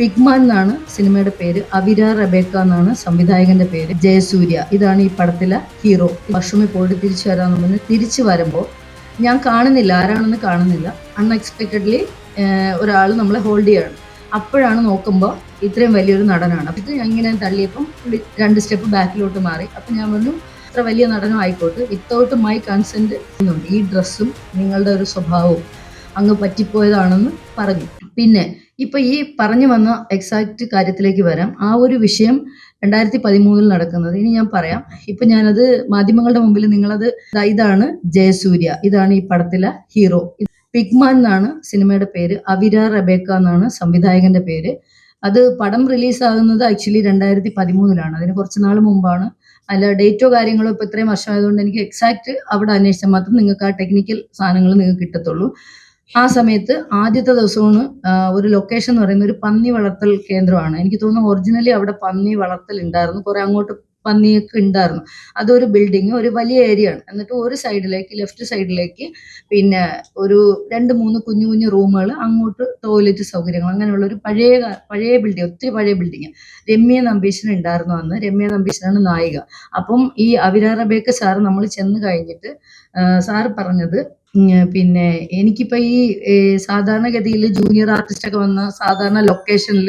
Pigman എന്നാണ് സിനിമയുടെ പേര് അവിര റബേക്ക എന്നാണ് സംവിധായകന്റെ പേര് ജയസൂര്യ. ഇതാണ് ഈ പടത്തിലെ ഹീറോ. വർഷമി പോയിട്ട് തിരിച്ചു വരാന്ന് പറഞ്ഞ് തിരിച്ചു വരുമ്പോൾ ഞാൻ കാണുന്നില്ല ആരാണെന്ന് കാണുന്നില്ല. അൺഎക്സ്പെക്റ്റഡ്ലി ഒരാൾ നമ്മളെ ഹോൾഡ് ചെയ്യാണ്. അപ്പോഴാണ് നോക്കുമ്പോൾ ഇത്രയും വലിയൊരു നടനാണ്. അപ്പം ഞാൻ ഇങ്ങനെ തള്ളിയപ്പം രണ്ട് സ്റ്റെപ്പ് ബാക്കിലോട്ട് മാറി. അപ്പം ഞാൻ പറഞ്ഞു ഇത്ര വലിയ നടനും ആയിക്കോട്ടെ വിത്തൗട്ട് മൈ കൺസെന്റ് ഈ ഡ്രസ്സും നിങ്ങളുടെ ഒരു സ്വഭാവവും അങ്ങ് പറ്റിപ്പോയതാണെന്ന് പറഞ്ഞു. പിന്നെ ഇപ്പൊ ഈ പറഞ്ഞു വന്ന എക്സാക്ട് കാര്യത്തിലേക്ക് വരാം. ആ ഒരു വിഷയം രണ്ടായിരത്തി പതിമൂന്നിൽ നടക്കുന്നത്. ഇനി ഞാൻ പറയാം. ഇപ്പൊ ഞാനത് മാധ്യമങ്ങളുടെ മുമ്പിൽ നിങ്ങളത് ഇതാണ് ജയസൂര്യ. ഇതാണ് ഈ പടത്തിലെ ഹീറോ. പിഗ്മാൻ എന്നാണ് സിനിമയുടെ പേര്. അവിര റബേക്ക എന്നാണ് സംവിധായകന്റെ പേര്. അത് പടം റിലീസാകുന്നത് ആക്ച്വലി രണ്ടായിരത്തി പതിമൂന്നിലാണ് അതിന് കുറച്ച് നാൾ മുമ്പാണ്. അല്ല ഡേറ്റോ കാര്യങ്ങളോ ഇപ്പൊ ഇത്രയും വർഷമായതുകൊണ്ട് എനിക്ക് എക്സാക്ട് അവിടെ അന്വേഷിച്ചാൽ മാത്രം നിങ്ങൾക്ക് ആ ടെക്നിക്കൽ സാധനങ്ങൾ നിങ്ങൾക്ക് കിട്ടത്തുള്ളൂ. ആ സമയത്ത് ആദ്യത്തെ ദിവസമാണ് ഒരു ലൊക്കേഷൻ എന്ന് പറയുന്ന ഒരു പന്നി വളർത്തൽ കേന്ദ്രമാണ്. എനിക്ക് തോന്നുന്നു ഒറിജിനലി അവിടെ പന്നി വളർത്തൽ ഉണ്ടായിരുന്നു. കുറെ അങ്ങോട്ട് പന്നിയൊക്കെ ഉണ്ടായിരുന്നു. അതൊരു ബിൽഡിങ് ഒരു വലിയ ഏരിയ ആണ്. എന്നിട്ട് ഒരു സൈഡിലേക്ക് ലെഫ്റ്റ് സൈഡിലേക്ക് പിന്നെ ഒരു രണ്ട് മൂന്ന് കുഞ്ഞു കുഞ്ഞു റൂമുകൾ അങ്ങോട്ട് ടോയ്ലറ്റ് സൗകര്യങ്ങൾ അങ്ങനെയുള്ള ഒരു പഴയ പഴയ ബിൽഡിംഗ് ഒത്തിരി പഴയ ബിൽഡിങ് രമ്യ നമ്പീശൻ ഉണ്ടായിരുന്നു അന്ന്. രമ്യ നമ്പീശനാണ് നായിക. അപ്പം ഈ അവിര റബേക്ക സാറ് നമ്മൾ ചെന്ന് കഴിഞ്ഞിട്ട് സാറ് പറഞ്ഞത് പിന്നെ എനിക്കിപ്പോ ഈ സാധാരണഗതിയിൽ ജൂനിയർ ആർട്ടിസ്റ്റ് ഒക്കെ വന്ന സാധാരണ ലൊക്കേഷനിൽ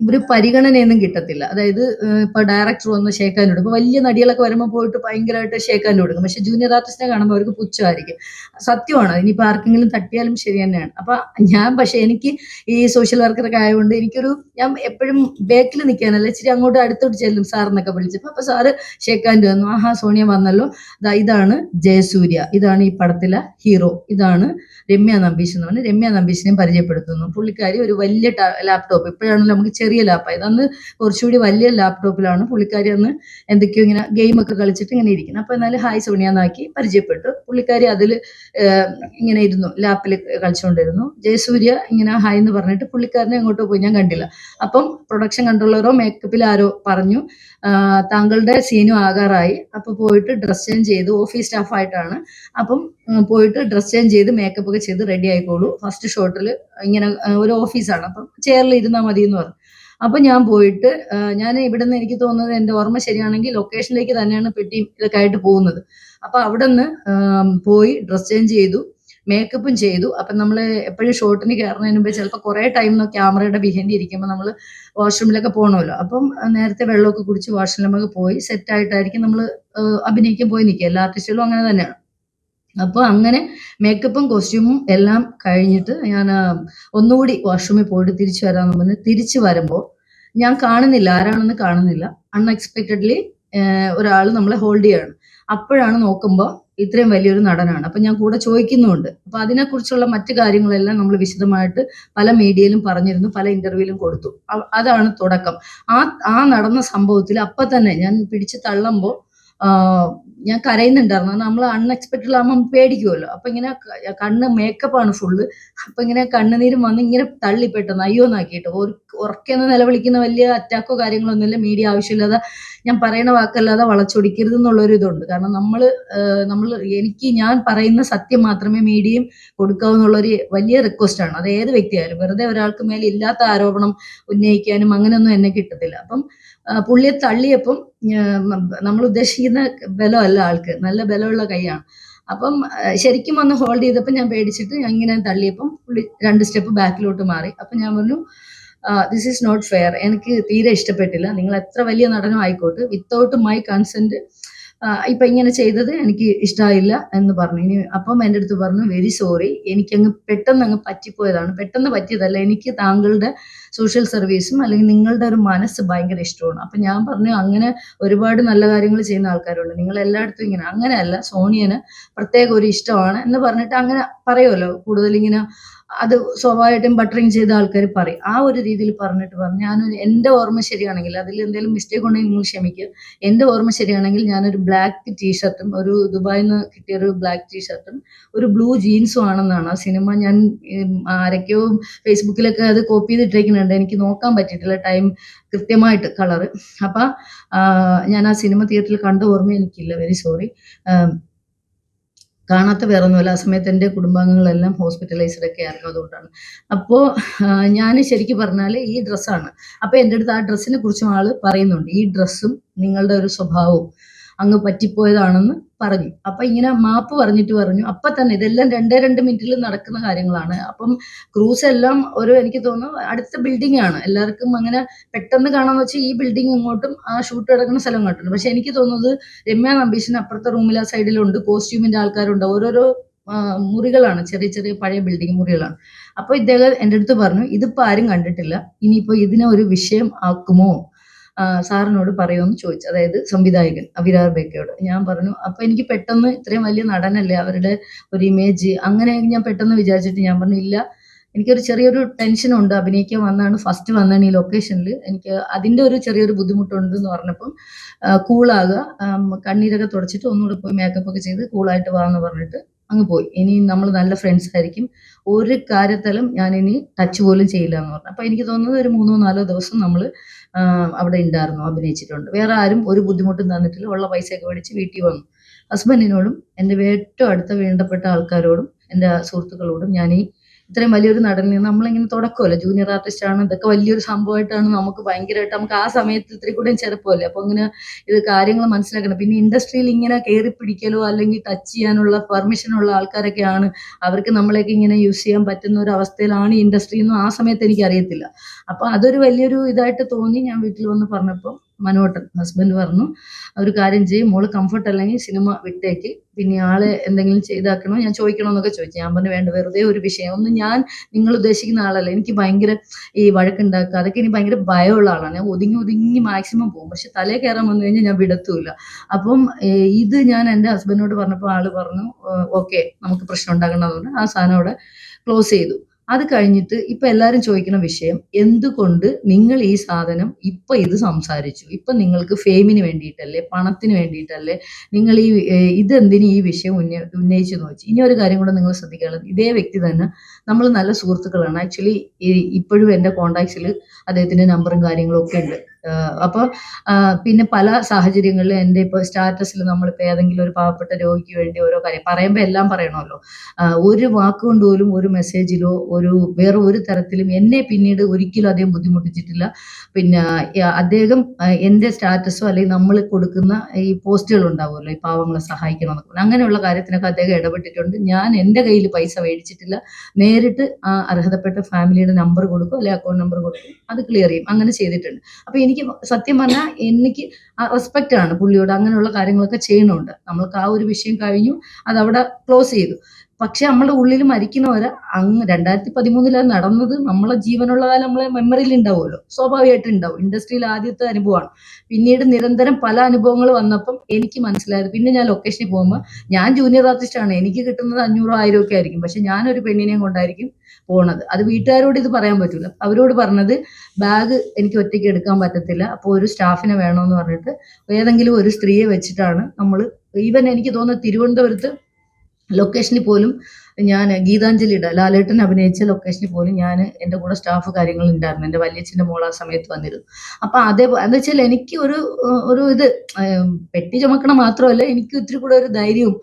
ഒരു പരിഗണനയൊന്നും കിട്ടത്തില്ല. അതായത് ഇപ്പൊ ഡയറക്ടർ വന്ന് ഷേക്കാന്റെ കൊടുക്കും വലിയ നടികളൊക്കെ വരുമ്പോൾ പോയിട്ട് ഭയങ്കരമായിട്ട് ഷേക്കാന്റെ കൊടുക്കും. പക്ഷെ ജൂനിയർ ആർട്ടിസ്റ്റിനെ കാണുമ്പോൾ അവർക്ക് പുച്ഛമായിരിക്കും. സത്യമാണ്? ഇനിയിപ്പോൾ ആർക്കെങ്കിലും തട്ടിയാലും ശരി തന്നെയാണ്. അപ്പൊ ഞാൻ പക്ഷെ എനിക്ക് ഈ സോഷ്യൽ വർക്കറൊക്കെ ആയതുകൊണ്ട് എനിക്കൊരു ഞാൻ എപ്പോഴും ബാക്കിൽ നിൽക്കാനല്ല ഇച്ചിരി അങ്ങോട്ട് അടുത്തോട്ട് ചെല്ലും സാറിനൊക്കെ വിളിച്ചപ്പോൾ അപ്പൊ സാറ് ഷേക്കാന്റെ വന്നു ആഹാ സോണിയ വന്നല്ലോ. ഇതാണ് ജയസൂര്യ. ഇതാണ് ഈ പടത്തിലെ ഹീറോ. ഇതാണ് രമ്യ നമ്പീശ് എന്ന് പറഞ്ഞ് രമ്യ നമ്പീശിനെയും പരിചയപ്പെടുത്തുന്നു. പുള്ളിക്കാരി ഒരു വലിയ ലാപ്ടോപ്പ് ഇപ്പോഴാണല്ലോ നമുക്ക് ചെറിയ ലാപ്പായത് അന്ന് കുറച്ചുകൂടി വലിയ ലാപ്ടോപ്പിലാണ് പുള്ളിക്കാരി അന്ന് എന്തൊക്കെയോ ഇങ്ങനെ ഗെയിമൊക്കെ കളിച്ചിട്ട് ഇങ്ങനെ ഇരിക്കുന്നത്. അപ്പൊ എന്നാലും ഹായ് സോണിയ എന്നാക്കി പരിചയപ്പെട്ടു. പുള്ളിക്കാരി അതിൽ ഇങ്ങനെ ഇരുന്നു. ലാപ്പിൽ കളിച്ചുകൊണ്ടിരുന്നു. ജയസൂര്യ ഇങ്ങനെ ഹായ് എന്ന് പറഞ്ഞിട്ട് പുള്ളിക്കാരനെ അങ്ങോട്ട് പോയി ഞാൻ കണ്ടില്ല. അപ്പം പ്രൊഡക്ഷൻ കൺട്രോളറോ മേക്കപ്പിൽ ആരോ പറഞ്ഞു താങ്കളുടെ സീനും ആകാറായി. അപ്പൊ പോയിട്ട് ഡ്രസ് ചേഞ്ച് ചെയ്തു. ഓഫീസ് സ്റ്റാഫായിട്ടാണ് അപ്പം പോയിട്ട് ഡ്രസ് ചേഞ്ച് ചെയ്ത് മേക്കപ്പ് ഒക്കെ ചെയ്ത് റെഡി ആയിക്കോളൂ. ഫസ്റ്റ് ഷോട്ടിൽ ഇങ്ങനെ ഒരു ഓഫീസാണ് അപ്പം ചെയറിൽ ഇരുന്നാൽ മതി എന്ന് പറഞ്ഞു. അപ്പൊ ഞാൻ പോയിട്ട് ഞാൻ ഇവിടുന്ന് എനിക്ക് തോന്നുന്നത് എന്റെ ഓർമ്മ ശരിയാണെങ്കിൽ ലൊക്കേഷനിലേക്ക് തന്നെയാണ് പെട്ടിയും ഇതൊക്കെ ആയിട്ട് പോകുന്നത്. അപ്പൊ അവിടെ നിന്ന് പോയി ഡ്രസ് ചേഞ്ച് ചെയ്തു മേക്കപ്പും ചെയ്തു. അപ്പൊ നമ്മൾ എപ്പോഴും ഷോട്ടിന് കയറുന്നതിന് മുമ്പ് ചിലപ്പോൾ കുറെ ടൈം ക്യാമറയുടെ ബിഹൈൻഡ് ഇരിക്കുമ്പോൾ നമ്മൾ വാഷ്റൂമിലൊക്കെ പോകണമല്ലോ അപ്പം നേരത്തെ വെള്ളമൊക്കെ കുടിച്ച് വാഷ്റൂമിലൊക്കെ പോയി സെറ്റ് ആയിട്ടായിരിക്കും നമ്മൾ അഭിനയിക്കാൻ പോയി നിൽക്കുക എല്ലാ ആർട്ടിസ്റ്റുകളും അങ്ങനെ തന്നെയാണ്. അപ്പോൾ അങ്ങനെ മേക്കപ്പും കോസ്റ്റ്യൂമും എല്ലാം കഴിഞ്ഞിട്ട് ഞാൻ ഒന്നുകൂടി വാഷ്റൂമിൽ പോയിട്ട് തിരിച്ചു വരാമെന്ന് പറഞ്ഞ് തിരിച്ചു വരുമ്പോൾ ഞാൻ കാണുന്നില്ല. ആരാണെന്ന് കാണുന്നില്ല. അൺഎക്സ്പെക്റ്റഡ്ലി ഒരാൾ നമ്മളെ ഹോൾഡ് ചെയ്യാണ്. അപ്പോഴാണ് നോക്കുമ്പോൾ ഇത്രയും വലിയൊരു നടനാണ്. അപ്പൊ ഞാൻ കൂടെ ചോദിക്കുന്നുണ്ട് അപ്പൊ അതിനെക്കുറിച്ചുള്ള മറ്റു കാര്യങ്ങളെല്ലാം നമ്മൾ വിശദമായിട്ട് പല മീഡിയയിലും പറഞ്ഞിരുന്നു പല ഇന്റർവ്യൂവിലും കൊടുത്തു. അതാണ് തുടക്കം. ആ ആ നടന്ന സംഭവത്തിൽ അപ്പൊ തന്നെ ഞാൻ പിടിച്ച് തള്ളുമ്പോൾ ഞാൻ കരയുന്നുണ്ടായിരുന്നു. നമ്മൾ അൺഎക്സ്പെക്റ്റഡ് ആകുമ്പോൾ പേടിക്കുമല്ലോ അപ്പൊ ഇങ്ങനെ കണ്ണ് മേക്കപ്പാണ് ഫുള്ള് അപ്പൊ ഇങ്ങനെ കണ്ണുനീരും വന്ന് ഇങ്ങനെ തള്ളി പെട്ടെന്ന് അയ്യോ എന്നാക്കിയിട്ട്. ഉറക്കെന്ന് നിലവിളിക്കുന്ന വലിയ അറ്റാക്കോ കാര്യങ്ങളൊന്നുമില്ല. മീഡിയ ആവശ്യമില്ലാതെ ഞാൻ പറയുന്ന വാക്കല്ലാതെ വളച്ചൊടിക്കരുത് എന്നുള്ളൊരു ഇതുണ്ട്. കാരണം നമ്മൾ നമ്മൾ എനിക്ക് ഞാൻ പറയുന്ന സത്യം മാത്രമേ മീഡിയയും കൊടുക്കാവൂ എന്നുള്ളൊരു വലിയ റിക്വസ്റ്റ് ആണ്. അത് ഏത് വ്യക്തിയായാലും. വെറുതെ ഒരാൾക്ക് മേലെ ഇല്ലാത്ത ആരോപണം ഉന്നയിക്കാനും അങ്ങനെയൊന്നും എന്നെ കിട്ടത്തില്ല. അപ്പം പുള്ളിയെ തള്ളിയപ്പം നമ്മൾ ഉദ്ദേശിക്കുന്ന ബലമല്ല ആൾക്ക് നല്ല ബലമുള്ള കൈയാണ്. അപ്പം ശരിക്കും വന്ന് ഹോൾഡ് ചെയ്തപ്പോൾ ഞാൻ പേടിച്ചിട്ട് ഞാൻ ഇങ്ങനെ തള്ളിയപ്പം പുള്ളി രണ്ട് സ്റ്റെപ്പ് ബാക്കിലോട്ട് മാറി. അപ്പം ഞാൻ പറഞ്ഞു ദിസ് ഈസ് നോട്ട് ഫെയർ എനിക്ക് തീരെ ഇഷ്ടപ്പെട്ടില്ല. നിങ്ങൾ എത്ര വലിയ നടനും ആയിക്കോട്ടെ. വിത്തൗട്ട് മൈ കൺസെന്റ് ഇപ്പൊ ഇങ്ങനെ ചെയ്തത് എനിക്ക് ഇഷ്ടമായില്ല എന്ന് പറഞ്ഞു. ഇനി അപ്പം എന്റെ അടുത്ത് പറഞ്ഞു വെരി സോറി എനിക്ക് എനിക്കങ്ങ് പെട്ടെന്ന് അങ്ങ് പറ്റിപ്പോയതാണ്. പെട്ടെന്ന് പറ്റിയതല്ല. എനിക്ക് താങ്കളുടെ സോഷ്യൽ സർവീസും അല്ലെങ്കിൽ നിങ്ങളുടെ ഒരു മനസ്സ് ഭയങ്കര ഇഷ്ടമാണ്. അപ്പൊ ഞാൻ പറഞ്ഞു അങ്ങനെ ഒരുപാട് നല്ല കാര്യങ്ങൾ ചെയ്യുന്ന ആൾക്കാരുണ്ട്. നിങ്ങൾ എല്ലായിടത്തും ഇങ്ങനെ. അങ്ങനെയല്ല സോണിയന് പ്രത്യേക ഒരു ഇഷ്ടമാണ് എന്ന് പറഞ്ഞിട്ട് അങ്ങനെ പറയുമല്ലോ. കൂടുതൽ ഇങ്ങനെ അത് സ്വാഭാവികമായിട്ടും ബട്ടറിങ് ചെയ്ത ആൾക്കാർ പറയും. ആ ഒരു രീതിയിൽ പറഞ്ഞിട്ട് പറഞ്ഞു. ഞാൻ എന്റെ ഓർമ്മ ശരിയാണെങ്കിൽ അതിൽ എന്തെങ്കിലും മിസ്റ്റേക്ക് ഉണ്ടെങ്കിൽ നിങ്ങൾ ക്ഷമിക്കുക എന്റെ ഓർമ്മ ശരിയാണെങ്കിൽ ഞാനൊരു ബ്ലാക്ക് ടീഷർട്ടും ഒരു ദുബായിൽ നിന്ന് കിട്ടിയ ഒരു ബ്ലാക്ക് ടീഷർട്ടും ഒരു ബ്ലൂ ജീൻസും ആണെന്നാണ് ആ സിനിമ. ഞാൻ ആരൊക്കെയോ ഫേസ്ബുക്കിലൊക്കെ അത് കോപ്പി ചെയ്തിട്ടേക്കുന്നുണ്ട്. എനിക്ക് നോക്കാൻ പറ്റിയിട്ടില്ല ടൈം കൃത്യമായിട്ട് കളറ് അപ്പൊ ഞാൻ ആ സിനിമ തിയേറ്ററിൽ കണ്ട ഓർമ്മ എനിക്കില്ല. വെരി സോറി കാണാത്ത വേറെ ഒന്നുമല്ല ആ സമയത്ത് എന്റെ കുടുംബാംഗങ്ങളെല്ലാം ഹോസ്പിറ്റലൈസ്ഡ് ഒക്കെ ആയിരുന്നു അതുകൊണ്ടാണ്. അപ്പോൾ ഞാൻ ശരിക്കും പറഞ്ഞാൽ ഈ ഡ്രസ്സാണ് അപ്പോൾ എന്റെ അടുത്ത് ആ ഡ്രസ്സിനെ കുറിച്ചും ആൾ പറയുന്നുണ്ട്. ഈ ഡ്രസ്സും നിങ്ങളുടെ ഒരു സ്വഭാവവും അങ്ങ് പറ്റിപ്പോയതാണെന്ന് പറഞ്ഞു. അപ്പൊ ഇങ്ങനെ മാപ്പ് പറഞ്ഞിട്ട് പറഞ്ഞു. അപ്പൊ തന്നെ ഇതെല്ലാം രണ്ടേ രണ്ട് മിനിറ്റിൽ നടക്കുന്ന കാര്യങ്ങളാണ്. അപ്പം ക്രൂസ് എല്ലാം ഒരു എനിക്ക് തോന്നുന്നു അടുത്ത ബിൽഡിംഗ് ആണ്. എല്ലാവർക്കും അങ്ങനെ പെട്ടെന്ന് കാണാന്ന് വെച്ചാൽ ഈ ബിൽഡിംഗ് ഇങ്ങോട്ടും ആ ഷൂട്ട് നടക്കുന്ന സ്ഥലം ഇങ്ങോട്ടുണ്ട് പക്ഷെ എനിക്ക് തോന്നുന്നത് രമ്യ നമ്പീഷിന് അപ്പുറത്തെ റൂമിൽ ആ സൈഡിലുണ്ട് കോസ്റ്റ്യൂമിന്റെ ആൾക്കാരുണ്ട്. ഓരോരോ മുറികളാണ്. ചെറിയ ചെറിയ പഴയ ബിൽഡിംഗ് മുറികളാണ്. അപ്പൊ ഇദ്ദേഹം എന്റെ അടുത്ത് പറഞ്ഞു ഇതിപ്പോ ആരും കണ്ടിട്ടില്ല. ഇനിയിപ്പോ ഇതിനെ ഒരു വിഷയം ആക്കുമോ? സാറിനോട് പറയുമെന്ന് ചോദിച്ചു. അതായത് സംവിധായകൻ അവിരാർ ബേക്കയോട്. ഞാൻ പറഞ്ഞു അപ്പൊ എനിക്ക് പെട്ടെന്ന് ഇത്രയും വലിയ നടനല്ലേ അവരുടെ ഒരു ഇമേജ് അങ്ങനെ ഞാൻ പെട്ടെന്ന് വിചാരിച്ചിട്ട് ഞാൻ പറഞ്ഞു ഇല്ല എനിക്കൊരു ചെറിയൊരു ടെൻഷനുണ്ട് അഭിനയിക്കാൻ വന്നാണ് ഫസ്റ്റ് വന്നാണ് ഈ ലൊക്കേഷനിൽ എനിക്ക് അതിന്റെ ഒരു ചെറിയൊരു ബുദ്ധിമുട്ടുണ്ട് എന്ന് പറഞ്ഞപ്പം കൂളാകുക കണ്ണീരൊക്കെ തുടച്ചിട്ട് ഒന്നുകൂടെ പോയി മേക്കപ്പ് ഒക്കെ ചെയ്ത് കൂളായിട്ട് വാ എന്ന് പറഞ്ഞിട്ട് അങ്ങ് പോയി. ഇനി നമ്മൾ നല്ല ഫ്രണ്ട്സ് ആയിരിക്കും. ഒരു കാര്യത്തിലും ഞാൻ ഇനി ടച്ച് പോലും ചെയ്യില്ല എന്ന് പറഞ്ഞു. അപ്പൊ എനിക്ക് തോന്നുന്നത് ഒരു മൂന്നോ നാലോ ദിവസം നമ്മൾ അവിടെ ഉണ്ടായിരുന്നു അഭിനയിച്ചിട്ടുണ്ട്. വേറെ ആരും ഒരു ബുദ്ധിമുട്ടും തന്നിട്ടില്ല. ഉള്ള പൈസയൊക്കെ മേടിച്ച് വീട്ടിൽ വന്നു. ഹസ്ബൻഡിനോടും എന്റെ ഏറ്റവും അടുത്ത വേണ്ടപ്പെട്ട ആൾക്കാരോടും എന്റെ സുഹൃത്തുക്കളോടും ഞാൻ ഈ ഇത്രയും വലിയൊരു നടനെ നമ്മളിങ്ങനെ തുടക്കമല്ല? ജൂനിയർ ആർട്ടിസ്റ്റ് ആണ്. ഇതൊക്കെ വലിയൊരു സംഭവമായിട്ടാണ് നമുക്ക് ഭയങ്കരമായിട്ട് നമുക്ക് ആ സമയത്ത് ഇത്തിരി കൂടെ ചെറുപ്പമല്ലേ? അപ്പൊ അങ്ങനെ ഇത് കാര്യങ്ങൾ മനസ്സിലാക്കണം. പിന്നെ ഇൻഡസ്ട്രിയിൽ ഇങ്ങനെ കയറി പിടിക്കലോ അല്ലെങ്കിൽ ടച്ച് ചെയ്യാനുള്ള പെർമിഷൻ ഉള്ള ആൾക്കാരൊക്കെയാണ് അവർക്ക് നമ്മളെയൊക്കെ ഇങ്ങനെ യൂസ് ചെയ്യാൻ പറ്റുന്ന ഒരു അവസ്ഥയിലാണ് ഇൻഡസ്ട്രി എന്നും ആ സമയത്ത് എനിക്ക് അറിയത്തില്ല അപ്പൊ അതൊരു വലിയൊരു ഇതായിട്ട് തോന്നി ഞാൻ വീട്ടിൽ വന്ന് പറഞ്ഞപ്പോൾ മനോട്ടൻ ഹസ്ബൻഡ് പറഞ്ഞു ഒരു കാര്യം ചെയ്യും മോൾ കംഫർട്ട് അല്ലെങ്കിൽ സിനിമ വിട്ടേക്ക്. പിന്നെ ആളെ എന്തെങ്കിലും ചെയ്താക്കണോ ഞാൻ ചോദിക്കണോ എന്നൊക്കെ ചോദിച്ചു. ഞാൻ പറഞ്ഞു വേണ്ട വെറുതെ ഒരു വിഷയം. ഒന്നും ഞാൻ നിങ്ങൾ ഉദ്ദേശിക്കുന്ന ആളല്ല. എനിക്ക് ഭയങ്കര ഈ വഴക്കുണ്ടാക്കുക. അതൊക്കെ എനിക്ക് ഭയങ്കര ഭയമുള്ള ആളാണ്. ഞാൻ ഒതുങ്ങി ഒതുങ്ങി മാക്സിമം പോകും. പക്ഷെ തലേ കയറാൻ വന്നു കഴിഞ്ഞാൽ ഞാൻ വിടത്തൂല അപ്പം ഇത് ഞാൻ എന്റെ ഹസ്ബൻഡിനോട് പറഞ്ഞപ്പോൾ ആൾ പറഞ്ഞു ഓക്കെ നമുക്ക് പ്രശ്നം ഉണ്ടാക്കണമെന്നുണ്ട് ആ സാധനം അവിടെ ക്ലോസ് ചെയ്തു. അത് കഴിഞ്ഞിട്ട് ഇപ്പൊ എല്ലാരും ചോദിക്കുന്ന വിഷയം എന്തുകൊണ്ട് നിങ്ങൾ ഈ സാധനം ഇപ്പൊ ഇത് സംസാരിച്ചു? ഇപ്പൊ നിങ്ങൾക്ക് ഫെയിമിന് വേണ്ടിയിട്ടല്ലേ പണത്തിന് വേണ്ടിയിട്ടല്ലേ നിങ്ങൾ ഈ ഇതെന്തിന് ഈ വിഷയം ഉന്ന ഉന്നയിച്ചു വെച്ചു ഇനി ഒരു കാര്യം കൂടെ നിങ്ങൾ ശ്രദ്ധിക്കാനുള്ളത് ഇതേ വ്യക്തി തന്നെ നമ്മൾ നല്ല സുഹൃത്തുക്കളാണ്. ആക്ച്വലി ഇപ്പോഴും എന്റെ കോണ്ടാക്ട്സിൽ അദ്ദേഹത്തിന്റെ നമ്പറും കാര്യങ്ങളും ഒക്കെ ഉണ്ട്. ആഹ് അപ്പൊ പിന്നെ പല സാഹചര്യങ്ങളിലും എന്റെ ഇപ്പോൾ സ്റ്റാറ്റസിൽ നമ്മളിപ്പോൾ ഏതെങ്കിലും ഒരു പാവപ്പെട്ട രോഗിക്ക് വേണ്ടി ഓരോ കാര്യം പറയുമ്പോൾ എല്ലാം പറയണമല്ലോ. ഒരു വാക്കുകൊണ്ട് പോലും ഒരു മെസ്സേജിലോ ഒരു വേറെ ഒരു തരത്തിലും എന്നെ പിന്നീട് ഒരിക്കലും അദ്ദേഹം ബുദ്ധിമുട്ടിച്ചിട്ടില്ല. പിന്നെ അദ്ദേഹം എന്റെ സ്റ്റാറ്റസോ അല്ലെങ്കിൽ നമ്മൾ കൊടുക്കുന്ന ഈ പോസ്റ്റുകൾ ഉണ്ടാവുമല്ലോ ഈ പാവങ്ങളെ സഹായിക്കണം എന്നൊക്കെ അങ്ങനെയുള്ള കാര്യത്തിനൊക്കെ അദ്ദേഹം ഇടപെട്ടിട്ടുണ്ട്. ഞാൻ എന്റെ കയ്യിൽ പൈസ മേടിച്ചിട്ടില്ല. നേരിട്ട് ആ അർഹതപ്പെട്ട ഫാമിലിയുടെ നമ്പർ കൊടുക്കും അല്ലെങ്കിൽ അക്കൗണ്ട് നമ്പർ കൊടുക്കും അത് ക്ലിയർ ചെയ്യും. അങ്ങനെ ചെയ്തിട്ടുണ്ട്. അപ്പൊ എനിക്ക് സത്യം പറഞ്ഞാൽ എനിക്ക് റെസ്പെക്റ്റ് ആണ് പുള്ളിയോട് അങ്ങനെയുള്ള കാര്യങ്ങളൊക്കെ ചെയ്യണുണ്ട് നമ്മൾക്ക് ആ ഒരു വിഷയം കഴിഞ്ഞു അത് അവിടെ ക്ലോസ് ചെയ്തു. പക്ഷെ നമ്മുടെ ഉള്ളിൽ മരിക്കുന്നവരെ അങ്ങ് രണ്ടായിരത്തി പതിമൂന്നിൽ അത് നടന്നത് നമ്മളെ ജീവനുള്ള കാലം നമ്മളെ മെമ്മറിയിൽ ഉണ്ടാവുമല്ലോ സ്വാഭാവികമായിട്ട് ഉണ്ടാവും ഇൻഡസ്ട്രിയിൽ ആദ്യത്തെ അനുഭവമാണ്. പിന്നീട് നിരന്തരം പല അനുഭവങ്ങൾ വന്നപ്പം എനിക്ക് മനസ്സിലായത് പിന്നെ ഞാൻ ലൊക്കേഷനിൽ പോകുമ്പോൾ ഞാൻ ജൂനിയർ ആർട്ടിസ്റ്റ് ആണ്. എനിക്ക് കിട്ടുന്നത് അഞ്ഞൂറോ ആയിരം ഒക്കെ ആയിരിക്കും. പക്ഷെ ഞാനൊരു പെണ്ണിനെയും കൊണ്ടായിരിക്കും പോണത്. അത് വീട്ടുകാരോട് ഇത് പറയാൻ പറ്റില്ല അവരോട് പറഞ്ഞത് ബാഗ് എനിക്ക് ഒറ്റയ്ക്ക് എടുക്കാൻ പറ്റത്തില്ല. അപ്പോൾ ഒരു സ്റ്റാഫിനെ വേണമെന്ന് പറഞ്ഞിട്ട് ഏതെങ്കിലും ഒരു സ്ത്രീയെ വെച്ചിട്ടാണ് നമ്മൾ ഈവൻ എനിക്ക് തോന്നുന്നത് തിരുവനന്തപുരത്ത് ലൊക്കേഷനിൽ പോലും ഞാൻ ഗീതാഞ്ജലി ഗീതാഞ്ജലിയുടെ ലാലേട്ടൻ അഭിനയിച്ച ലൊക്കേഷനിൽ പോലും ഞാൻ എന്റെ കൂടെ സ്റ്റാഫ് കാര്യങ്ങൾ ഉണ്ടായിരുന്നു എന്റെ വല്യച്ഛന്റെ മോൾ ആ സമയത്ത് വന്നിരുന്നു. അപ്പം അതേപോലെ എന്താ വെച്ചാൽ എനിക്ക് ഒരു ഒരു ഇത് പെട്ടി ചുമക്കണം മാത്രമല്ല എനിക്ക് ഒത്തിരി കൂടെ ഒരു ധൈര്യവും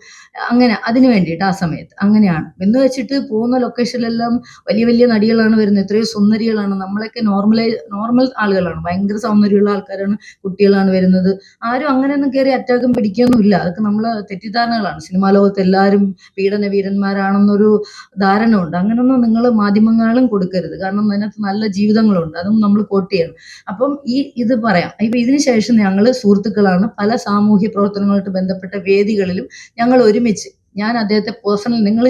അങ്ങനെ അതിന് വേണ്ടിയിട്ട് ആ സമയത്ത്. അങ്ങനെയാണ്. എന്ന് വെച്ചിട്ട് പോകുന്ന ലൊക്കേഷനിലെല്ലാം വലിയ വലിയ നടികളാണ് വരുന്നത്. എത്രയോ സുന്ദരികളാണ്. നമ്മളൊക്കെ നോർമലൈ നോർമൽ ആളുകളാണ്. ഭയങ്കര സൗന്ദര്യമുള്ള ആൾക്കാരാണ് കുട്ടികളാണ് വരുന്നത്. ആരും അങ്ങനെയൊന്നും കയറി അറ്റാക്കും പിടിക്കുകയൊന്നും ഇല്ല അതൊക്കെ നമ്മൾ തെറ്റിദ്ധാരണകളാണ്. സിനിമാ ലോകത്ത് എല്ലാവരും പീഡന വീരന്മാരാണെന്നൊരു ധാരണ ഉണ്ട് അങ്ങനൊന്നും നിങ്ങൾ മാധ്യമങ്ങളും കൊടുക്കരുത്. കാരണം അതിനകത്ത് നല്ല ജീവിതങ്ങളുണ്ട്. അതും നമ്മൾ കോട്ട് ചെയ്യണം. അപ്പം ഈ ഇത് പറയാം. ഇപ്പൊ ഇതിന് ശേഷം ഞങ്ങൾ സുഹൃത്തുക്കളാണ് പല സാമൂഹ്യ പ്രവർത്തനങ്ങളുമായിട്ട് ബന്ധപ്പെട്ട വേദികളിലും ഞങ്ങൾ ഒരുമിച്ച് ഞാൻ അദ്ദേഹത്തെ പേഴ്സണൽ നിങ്ങൾ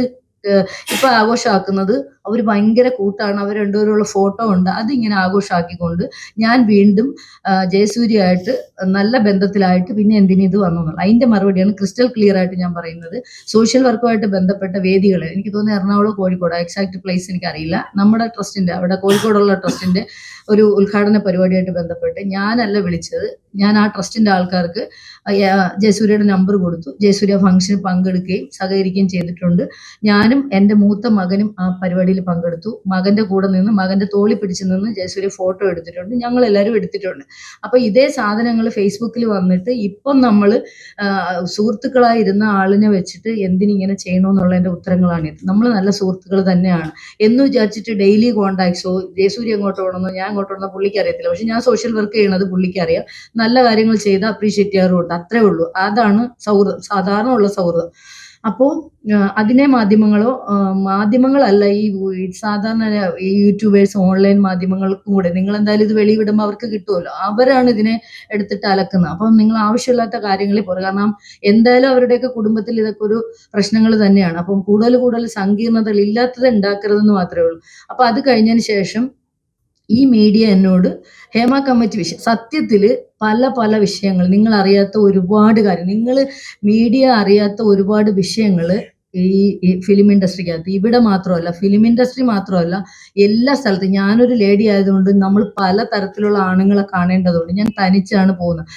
ഇപ്പൊ ആഘോഷമാക്കുന്നത് അവർ ഭയങ്കര കൂട്ടാണ്. അവർ രണ്ടുപേരുള്ള ഫോട്ടോ ഉണ്ട്. അതിങ്ങനെ ആഘോഷമാക്കിക്കൊണ്ട് ഞാൻ വീണ്ടും ജയസൂര്യയായിട്ട് നല്ല ബന്ധത്തിലായിട്ട് പിന്നെ എന്തിനു ഇത് വന്നു എന്നുള്ളത്. അതിന്റെ മറുപടിയാണ് ക്രിസ്റ്റൽ ക്ലിയർ ആയിട്ട് ഞാൻ പറയുന്നത്. സോഷ്യൽ വർക്കുമായിട്ട് ബന്ധപ്പെട്ട വേദികൾ എനിക്ക് തോന്നുന്നു എറണാകുളം കോഴിക്കോട് എക്സാക്ട് പ്ലേസ് എനിക്കറിയില്ല. നമ്മുടെ ട്രസ്റ്റിന്റെ അവിടെ കോഴിക്കോടുള്ള ട്രസ്റ്റിന്റെ ഒരു ഉദ്ഘാടന പരിപാടിയായിട്ട് ബന്ധപ്പെട്ട് ഞാനല്ല വിളിച്ചത്. ഞാൻ ആ ട്രസ്റ്റിന്റെ ആൾക്കാർക്ക് ജയസൂര്യയുടെ നമ്പർ കൊടുത്തു. ജയസൂര്യ ഫംഗ്ഷന് പങ്കെടുക്കുകയും സഹകരിക്കുകയും ചെയ്തിട്ടുണ്ട്. ഞാനും എന്റെ മൂത്ത മകനും ആ പരിപാടിയിൽ പരിപാടിയിൽ പങ്കെടുത്തു. മകന്റെ കൂടെ നിന്ന് മകന്റെ തോളി പിടിച്ച് നിന്ന് ജയസൂര്യ ഫോട്ടോ എടുത്തിട്ടുണ്ട്. ഞങ്ങൾ എല്ലാവരും എടുത്തിട്ടുണ്ട്. അപ്പൊ ഇതേ സാധനങ്ങൾ ഫേസ്ബുക്കിൽ വന്നിട്ട് ഇപ്പം നമ്മൾ സുഹൃത്തുക്കളായിരുന്ന ആളിനെ വെച്ചിട്ട് എന്തിനിങ്ങനെ ചെയ്യണമെന്നുള്ളതിന്റെ ഉത്തരങ്ങളാണ്. ഇത് നമ്മൾ നല്ല സുഹൃത്തുക്കൾ തന്നെയാണ്. എന്ന് വിചാരിച്ചിട്ട് ഡെയിലി കോണ്ടാക്ട്സോ ജയസൂര്യ എങ്ങോട്ട് പോകണമെന്നോ ഞാൻ എങ്ങോട്ട് പോകണമെന്നോ പുള്ളിക്ക് അറിയത്തില്ല. പക്ഷെ ഞാൻ സോഷ്യൽ വർക്ക് ചെയ്യണത് പുള്ളിക്ക് അറിയാം. നല്ല കാര്യങ്ങൾ ചെയ്ത് അപ്രീഷിയേറ്റ് ചെയ്യാറുമുണ്ട്. അത്രേ ഉള്ളൂ. അതാണ് സൗഹൃദം. സാധാരണ ഉള്ള സൗഹൃദം. അപ്പോൾ അതിനെ മാധ്യമങ്ങളോ മാധ്യമങ്ങളല്ല ഈ സാധാരണ ഈ യൂട്യൂബേഴ്സ് ഓൺലൈൻ മാധ്യമങ്ങൾക്കും കൂടെ നിങ്ങൾ എന്തായാലും ഇത് വെളിവിടുമ്പോൾ അവർക്ക് കിട്ടുമല്ലോ അവരാണ് ഇതിനെ എടുത്തിട്ട് അലക്കുന്നത്. അപ്പം നിങ്ങൾ ആവശ്യമില്ലാത്ത കാര്യങ്ങളിൽ പോകുക കാരണം എന്തായാലും അവരുടെയൊക്കെ കുടുംബത്തിൽ ഇതൊക്കെ ഒരു പ്രശ്നങ്ങൾ തന്നെയാണ്. അപ്പം കൂടുതൽ കൂടുതൽ സങ്കീർണതകൾ ഇല്ലാത്തത് ഉണ്ടാക്കരുതെന്ന് മാത്രമേ ഉള്ളൂ. അപ്പൊ അത് കഴിഞ്ഞതിന് ശേഷം ഈ മീഡിയ എന്നോട് ഹേമ കമ്മിറ്റി വിഷയം സത്യത്തിൽ പല പല വിഷയങ്ങൾ. നിങ്ങൾ അറിയാത്ത ഒരുപാട് കാര്യം. നിങ്ങൾ മീഡിയ അറിയാത്ത ഒരുപാട് വിഷയങ്ങൾ ഈ ഫിലിം ഇൻഡസ്ട്രിക്കകത്ത് ഇവിടെ മാത്രമല്ല ഫിലിം ഇൻഡസ്ട്രി മാത്രമല്ല എല്ലാ സ്ഥലത്തും. ഞാനൊരു ലേഡി ആയതുകൊണ്ട് നമ്മൾ പല തരത്തിലുള്ള ആണുങ്ങളെ കാണേണ്ടതുകൊണ്ട് ഞാൻ തനിച്ചാണ് പോകുന്നത്.